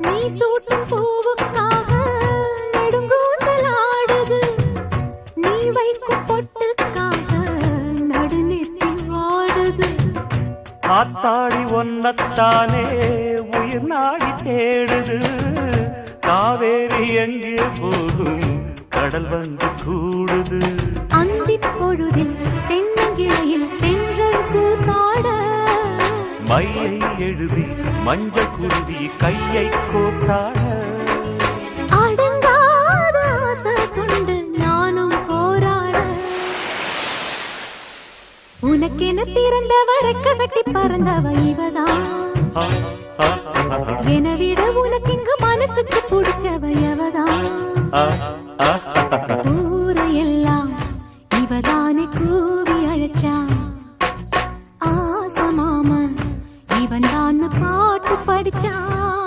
நீ சூட்டும் பூவுக்காக நெடுங்கூந்தல் ஆடுது நீ வைக்கும் பொட்டுக்காக நடுநெத்தி வாடுது. ஆத்தாடி ஒன்னத்தானே உயிர் நாடி தேடுது. காவேரி எங்கே போகும் கடல் வந்து கூடுது. அந்திப் பையை எழுதி மஞ்சள் குருவி கையை கோத்தாட அடங்காத ஆசை கொண்டு நானும் போராட. உனக்கென பிறந்தவரை கட்டி பறந்தவ இவதான் என விட உனக்கு இங்கு மனசுக்கு பிடிச்சவ ஊரையெல்லாம் இவதானே கூவி அழைச்சான். பாட்டு படிச்சா